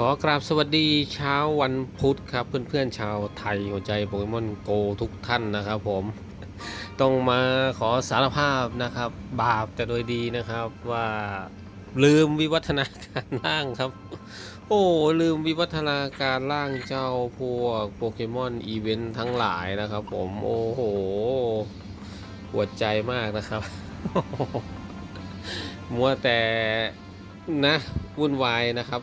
ขอกราบสวัสดีเช้าวันพุธครับ เพื่อนๆชาวไทยหัวใจโปเกมอนโกทุกท่านนะครับผมต้องมาขอสารภาพนะครับ บาปแต่โดยดีนะครับว่าลืมวิวัฒนาการร่างครับ โอ้ลืมวิวัฒนาการร่างเจ้าพวกโปเกมอนอีเวนต์ทั้งหลายนะครับผมโอ้โหปวดใจมากนะครับ มัวแต่นะวุ่นวายนะครับ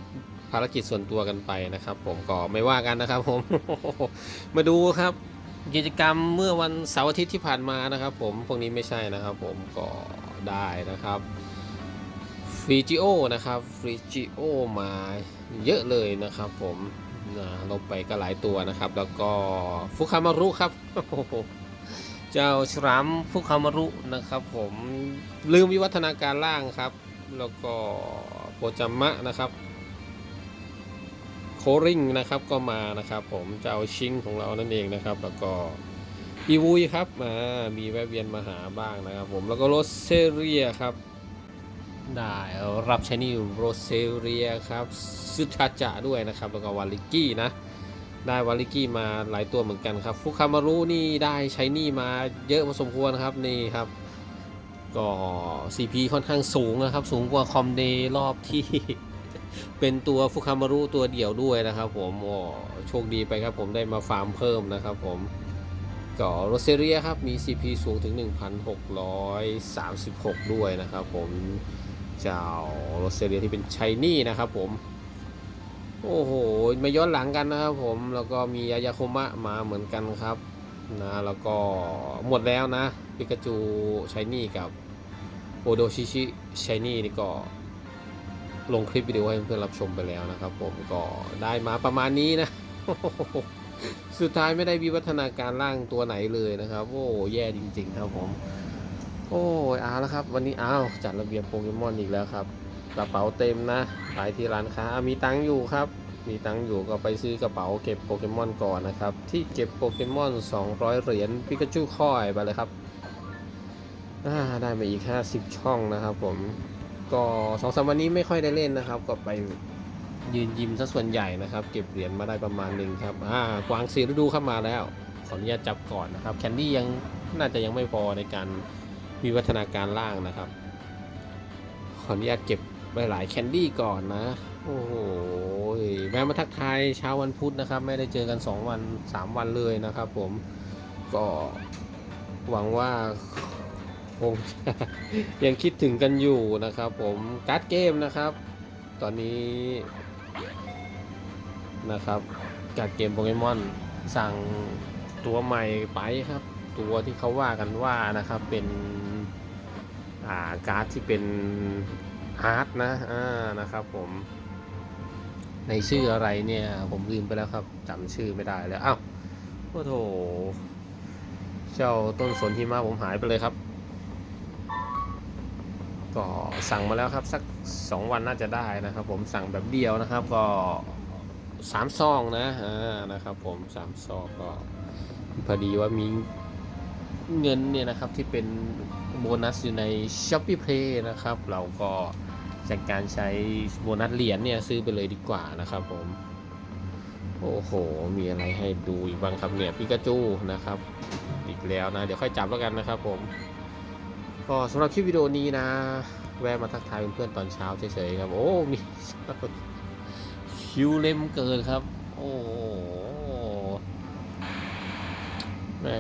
ารกิจส่วนตัวกันไปนะครับ ผมก็ไม่ว่ากันนะครับ ผมมาดูครับ กิจกรรมเมื่อวันเสาร์อาทิตย์ที่ผ่านมานะครับ ผมพวกนี้ไม่ใช่นะครับ ผมก็ได้นะครับฟิจิโอนะครับฟิจิโอมาเยอะเลยนะครับ ผมนะลบไปก็หลายตัวนะครับ แล้วก็ฟุคามารุครับเจ้าชรามฟุคามารุนะครับ ผมลืมวิวัฒนาการล่างครับ แล้วก็โปจัมมะนะครับ คริงนะครับก็มานะครับ ผมเจ้าชิงของเรานั่นเองนะครับ แล้วก็อีวุยครับมามีแวะเวียนมาหาบ้างนะครับ ผมแล้วก็โรเซเรียครับ ได้รับใช้นี่โรเซเรียครับซุทาจะด้วยนะครับ แล้วก็วาลิกี้นะ ได้วาลิกี้มาหลายตัวเหมือนกันครับฟุคามารุนี่ได้ใช้นี่มาเยอะพอสมควรครับนี่ครับก็ CP ค่อนข้างสูงนะครับ สูงกว่าคอมเดย์รอบที่ เป็นตัวฟุคามารุตัวเดี่ยวด้วยนะครับ ผมโอ้โชคดีไปครับผมได้มาฟาร์มเพิ่มนะครับผมก็โรเซเรียครับมี CP สูงถึง 1,636 ด้วยนะครับ ผมเจ้าโรเซเรียที่เป็นชายนี่นะครับผมโอ้โหมาย้อนหลังกันนะครับผมแล้วก็มีอายาโคมะมาเหมือนกันครับนะแล้วก็หมดแล้วนะปิกาจูชายนี่กับโอโดชิชิชายนี่นี่ก็ ลงคลิปวิดีโอให้เพื่อนรับชมไปแล้วนะครับ ผมก็ได้มาประมาณนี้นะ สุดท้ายไม่ได้วิวัฒนาการร่างตัวไหนเลยนะครับ โอ้แย่จริง ๆ ครับผม โอ้เอาแล้วครับ วันนี้อ้าวจัดระเบียบโปเกมอนอีกแล้วครับกระเป๋าเต็มนะไปที่ร้านค้ามีตังค์อยู่ครับ มีตังค์อยู่ก็ไปซื้อกระเป๋าเก็บโปเกมอนก่อนนะครับ ที่เก็บโปเกมอน 200 เหรียญปิกาจูคอยไปเลยครับได้มาอีก 50 ช่องนะครับผม ก็สองสามวันนี้ไม่ค่อยได้เล่นนะครับ ก็ไปยืนยิมซะส่วนใหญ่นะครับ เก็บเหรียญมาได้ประมาณหนึ่งครับอ่ากวางสีฤดูเข้ามาแล้ว ขออนุญาตจับก่อนนะครับแคนดี้ยังน่าจะยังไม่พอในการวิวัฒนาการล่างนะครับ ขออนุญาตเก็บไปหลายแคนดี้ก่อนนะ โอ้โหแวะมาทักทายเช้าวันพุธนะครับ ไม่ได้เจอกัน 2 วัน 3 วันเลยนะครับ ผมก็หวังว่า คงยังคิดถึงกันอยู่นะครับ ผมการ์ดเกมนะครับ ตอนนี้นะครับการ์ดเกมโปเกมอนสั่งตัวใหม่ไปครับ ตัวที่เขาว่ากันว่านะครับเป็นอ่าการ์ดที่เป็นฮาร์ดนะอ่านะครับผมในชื่ออะไรเนี่ย ผมลืมไปแล้วครับจำชื่อไม่ได้แล้วอ้าวโอ้โถเจ้าต้นสนหิมะผมหายไปเลยครับ ก็สั่งมาแล้วครับสัก 2 วันน่าจะได้นะครับ ผมสั่งแบบเดียวนะครับก็สามซองนะอ่านะครับผมสามซองก็พอดีว่ามีเงินเนี่ยนะครับที่เป็นโบนัสอยู่ใน s h o p e e Play นะครับ เราก็จากการใช้โบนัสเหรียญเนี่ยซื้อไปเลยดีกว่านะครับผมโอ้โห มีอะไรให้ดูอีกบ้างครับเนี่ยปิกาจูนะครับ อีกแล้วนะ เดี๋ยวค่อยจับแล้วกันนะครับผม ก็สำหรับคลิปวิดีโอนี้นะ แวะมาทักทายเพื่อนๆตอนเช้าเฉยๆครับ โอ้มีคิวเล็มเกินครับ โอ้แม่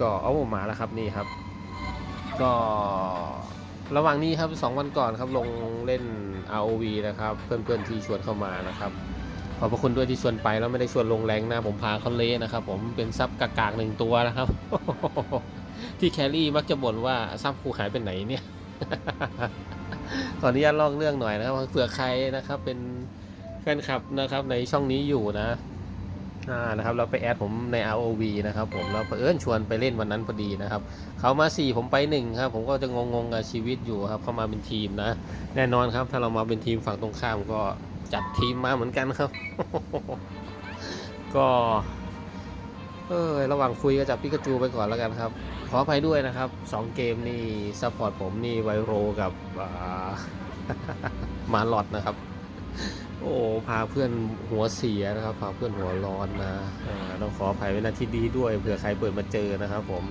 ก็เอาผมมาแล้วครับนี่ครับ ก็ระหว่างนี้ครับสองวันก่อนครับลงเล่น ROV นะครับ เพื่อนๆที่ชวนเข้ามานะครับขอบพระคุณด้วยที่ชวนไปแล้วไม่ได้ชวนลงแรงนะผมพาเขาเละนะครับ ผมเป็นซับกากๆหนึ่งตัวนะครับ ที่แครี่มักจะบ่นว่าซับครูหายไปไหนเนี่ย ขออนุญาตลองเรื่องหน่อยนะครับเผื่อใครนะครับ เป็นแฟนคลับนะครับ ในช่องนี้อยู่นะอ่านะครับเราไปแอดผมใน ROV นะครับ ผมแล้วเอิญชวนไปเล่นวันนั้นพอดีนะครับเขามาสี่ผมไปหนึ่งครับ ผมก็จะงงๆกับชีวิตอยู่ครับเข้ามาเป็นทีมนะ แน่นอนครับถ้าเรามาเป็นทีมฝั่งตรงข้ามก็จัดทีมมาเหมือนกันครับ ก็ เออระหว่างคุยก็จับปิกาจูไปก่อนแล้วกันครับ ออภัยด้วยนะครับสองเกมนี่ซัพพอร์ตผมนี่ไวโรกับอ่ามาลอดนะครับ โอ้พาเพื่อนหัวเสียนะครับพาเพื่อนหัวร้อนนะต้องขออภัยไว้ณที่นี้ด้วยเผื่อใครเปิดมาเจอนะครับผม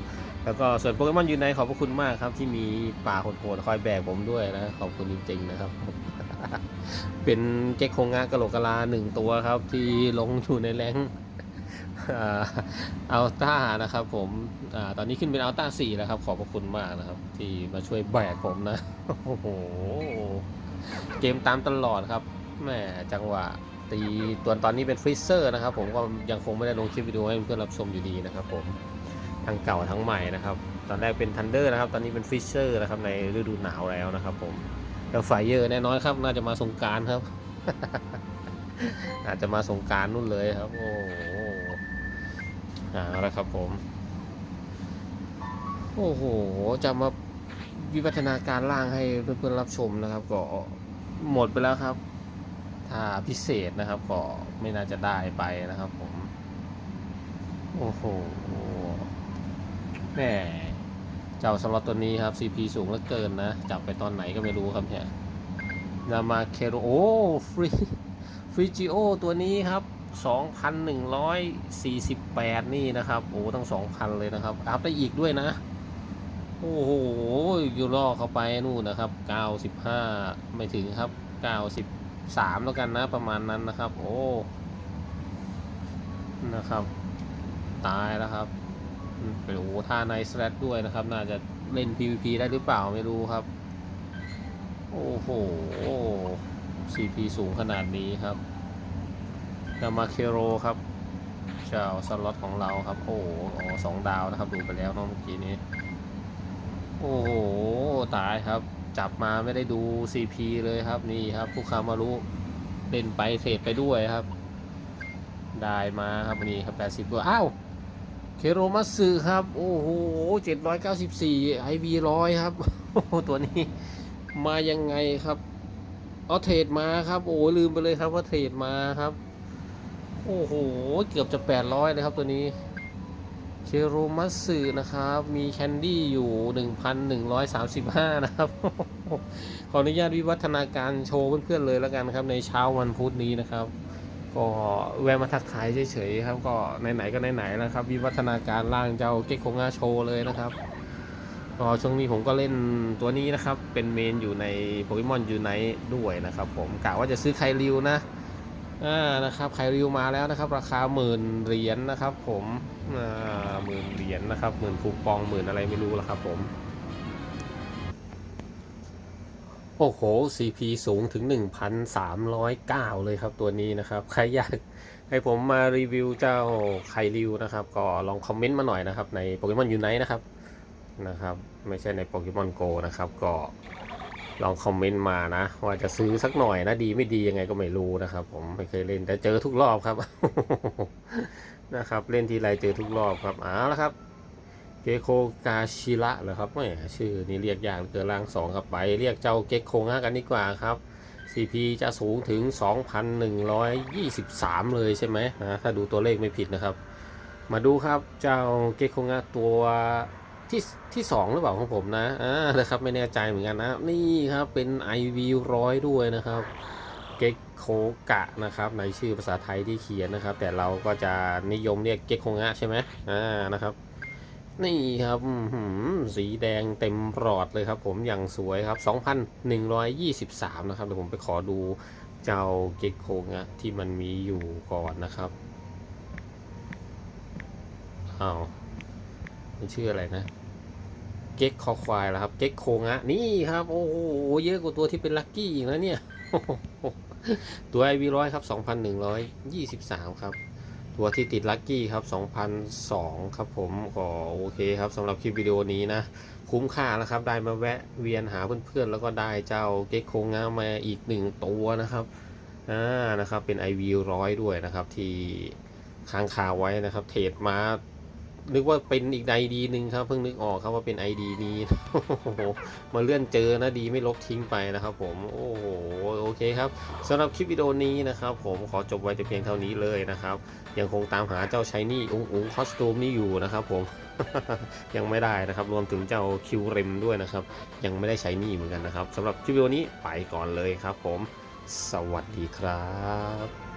แล้วก็ส่วนโปเกมอนยูไนขอบพระคุณมากครับ ที่มีป่าโหดๆคอยแบกผมด้วยนะ ขอบคุณจริงๆนะครับ เป็นเจ๊กโคงงะกะโหลกกะลาหนึ่งตัวครับ ที่ลงอยู่ในแรง อัลต้านะครับผมอตอนนี้ขึ้นเป็นอัลต้าสี่แล้วครับ ขอบพระคุณมากนะครับ ที่มาช่วยแบกผมนะ โอ้โห เกมตามตลอดครับแหมจังหวะตีตัวตอนนี้เป็นฟรีเซอร์นะครับผมก็ยังคงไม่ได้ลงคลิปวิดีโอให้เพื่อนรับชมอยู่ดีนะครับผมทั้งเก่าทั้งใหม่นะครับ ตอนแรกเป็นทันเดอร์นะครับ ตอนนี้เป็นฟิชเชอร์นะครับในฤดูหนาวแล้วนะครับผมแล้วไฟเยอร์แน่นอนครับน่าจะมาสงการครับอาจจะมาสงการนู่นเลยครับ โอ้โห เอาละครับผม โอ้โห จะมาวิวัฒนาการล่างให้เพื่อนๆรับชมนะครับ ก็หมดไปแล้วครับ ถ้าพิเศษนะครับ ก็ไม่น่าจะได้ไปนะครับผม โอ้โหแหมเจ้าสล็อตตัวนี้ครับ CP สูงเหลือเกินนะ จับไปตอนไหนก็ไม่รู้ครับเนี่ยนามาเคโรโอ้ฟรีฟรีจิโอตัวนี้ครับ 2,148 นี่นะครับ โอ้ทั้ง 2,000 เลยนะครับ อัพได้อีกด้วยนะ โอ้โหยูโรเข้าไปนู่นนะครับ 95 ไม่ถึงครับ 93 แล้วกันนะ ประมาณนั้นนะครับ โอ้ นะครับ ตายแล้วครับเป็นโอ้ท่าไนสแลดด้วยนะครับ น่าจะเล่น PVP ได้หรือเปล่าไม่รู้ครับ โอ้โห CP สูงขนาดนี้ครับ นามาเคโรครับเจ้าสล็อตของเราครับ โอ้โหสองดาวนะครับ ดูไปแล้วเมื่อกี้นี้ โอ้โห ตายครับ จับมาไม่ได้ดู CP เลยครับนี่ครับผู้คามารุเล่นไปเทรดไปด้วยครับ ได้มาครับนนี้ครับ80ตัวอ้าวเคโรมัตสึครับ โอ้โห794 IV ร้อยครับโอ้ตัวนี้มายังไงครับเอาเทรดมาครับ โอ้ลืมไปเลยครับว่าเทรดมาครับ โอ้โห เกือบจะ 800 เลยครับตัวนี้เคโรมัตสึนะครับ มีแคนดี้อยู่ 1,135 นะครับ ขออนุญาตวิวัฒนาการโชว์เพื่อนๆเลยแล้วกันครับ ในเช้าวันพุธนี้นะครับ ก็แวะมาทักทายเฉยๆครับ ก็ไหนๆก็ไหนๆแล้วครับ วิวัฒนาการร่างเจ้าเก็กโคงาโชว์เลยนะครับก็ช่วงนี้ผมก็เล่นตัวนี้นะครับ เป็นเมนอยู่ในโปเกมอนยูไนด้วยนะครับ ผมกะว่าจะซื้อไคริวนะ อ่านะครับไคริวมาแล้วนะครับ ราคาหมื่นเหรียญนะครับ ผมอ่าหมื่นเหรียญนะครับหมื่นคูปองหมื่นอะไรไม่รู้ละครับผมโอ้โห CP สูงถึง 1,309 เลยครับตัวนี้นะครับ ใครอยากให้ผมมารีวิวเจ้าไคริวนะครับ ก็ลองคอมเมนต์มาหน่อยนะครับ ในโปเกมอนยูไนนะครับนะครับ ไม่ใช่ในโปเกมอนโกนะครับ ก็ ลองคอมเมนต์มานะ ว่าจะซื้อสักหน่อยนะดีไม่ดียังไงก็ไม่รู้นะครับ ผมไม่เคยเล่นแต่เจอทุกรอบครับ นะครับ เล่นทีไรเจอทุกรอบครับเอ้าแล้วครับเกโคกาชิระเหรอครับแหมชื่อนี้เรียกยากเกินร่างสองครับไป เรียกเจ้าเกโคงะกันดีกว่าครับ CP จะสูงถึง 2,123 เลยใช่ไหมนะถ้าดูตัวเลขไม่ผิดนะครับ มาดูครับเจ้าเกโคงะตัว ที่ที่สองหรือเปล่าของผมนะอ่านะครับไม่แน่ใจเหมือนกันนะ นี่ครับเป็น IV ร้อยด้วยนะครับเก็กโคกะนะครับในชื่อภาษาไทยที่เขียนนะครับ แต่เราก็จะนิยมเรียกเก็กโคงะใช่ไหมอ่านะครับนี่ครับสีแดงเต็มปลอดเลยครับ ผมอย่างสวยครับ 2,123 นะครับเดี๋ยวผมไปขอดูเจ้าเก็กโคงะที่มันมีอยู่ก่อนนะครับอ้าวมันชื่ออะไรนะ เก็กคอควายแล้วครับ เก็กโคงะนี่ครับ โอ้โหเยอะกว่าตัวที่เป็นลัคกี้อีกนะเนี่ย ตัวไอวีร้อยครับ2,123ครับ ตัวที่ติดลัคกี้ครับ2002ครับผมก็โอเคครับสำหรับคลิปวิดีโอนี้นะ คุ้มค่านะครับ ได้มาแวะเวียนหาเพื่อนๆ แล้วก็ได้เจ้าเก็กโคงามาอีกหนึ่งตัวนะครับอ่านะครับเป็น IV ร้อยด้วยนะครับที่ค้างคาไว้นะครับ เทรดมา นึกว่าเป็นอีกไอดีหนึ่งครับ เพิ่งนึกออกครับว่าเป็น ID นี้โอ้โหมาเลื่อนเจอนะดีไม่ลบทิ้งไปนะครับผมโอ้โหโอเคครับสำหรับคลิปวิดีโอนี้นะครับ ผมขอจบไว้แต่เพียงเท่านี้เลยนะครับ ยังคงตามหาเจ้าชายนี่อุ้งอุ้งคอสตูมนี่อยู่นะครับผมยังไม่ได้นะครับ รวมถึงเจ้าคิวเรมด้วยนะครับ ยังไม่ได้ใช้นี่เหมือนกันนะครับสำหรับคลิปวิดีโอนี้ไปก่อนเลยครับ ผม สวัสดีครับ